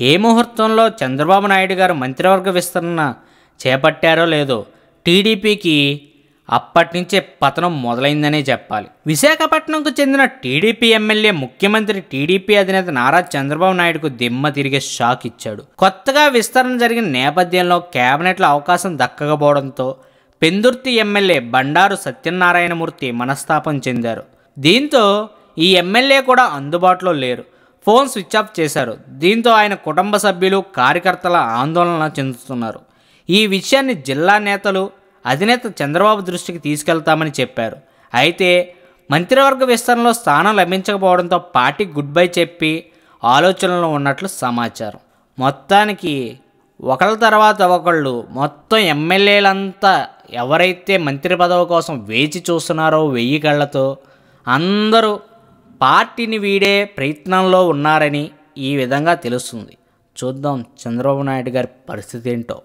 ఏ ముహూర్తంలో చంద్రబాబు నాయుడు గారు మంత్రివర్గ విస్తరణ చేపట్టారో లేదో టీడీపీకి అప్పటి నుంచే పతనం మొదలైందనే చెప్పాలి. విశాఖపట్నంకు చెందిన టీడీపీ ఎమ్మెల్యే ముఖ్యమంత్రి టీడీపీ అధినేత నారా చంద్రబాబు నాయుడుకు దిమ్మ తిరిగే షాక్ ఇచ్చాడు. కొత్తగా విస్తరణ జరిగిన నేపథ్యంలో కేబినెట్లో అవకాశం దక్కకపోవడంతో పెందుర్తి ఎమ్మెల్యే బండారు సత్యనారాయణమూర్తి మనస్తాపం చెందారు. దీంతో ఈ ఎమ్మెల్యే కూడా అందుబాటులో లేరు. ఫోన్ స్విచ్ ఆఫ్ చేశారు. దీంతో ఆయన కుటుంబ సభ్యులు కార్యకర్తల ఆందోళన చెందుతున్నారు. ఈ విషయాన్ని జిల్లా నేతలు అధినేత చంద్రబాబు దృష్టికి తీసుకెళ్తామని చెప్పారు. అయితే మంత్రివర్గ విస్తరణలో స్థానం లభించకపోవడంతో పార్టీ గుడ్ బై చెప్పి ఆలోచనలో ఉన్నట్లు సమాచారం. మొత్తానికి ఒకళ్ళ తర్వాత ఒకళ్ళు మొత్తం ఎమ్మెల్యేలంతా ఎవరైతే మంత్రి పదవి కోసం వేచి చూస్తున్నారో వెయ్యి కళ్ళతో అందరూ పార్టీని వీడే ప్రయత్నంలో ఉన్నారని ఈ విధంగా తెలుస్తుంది. చూద్దాం చంద్రబాబు నాయుడు గారి పరిస్థితి ఏంటో.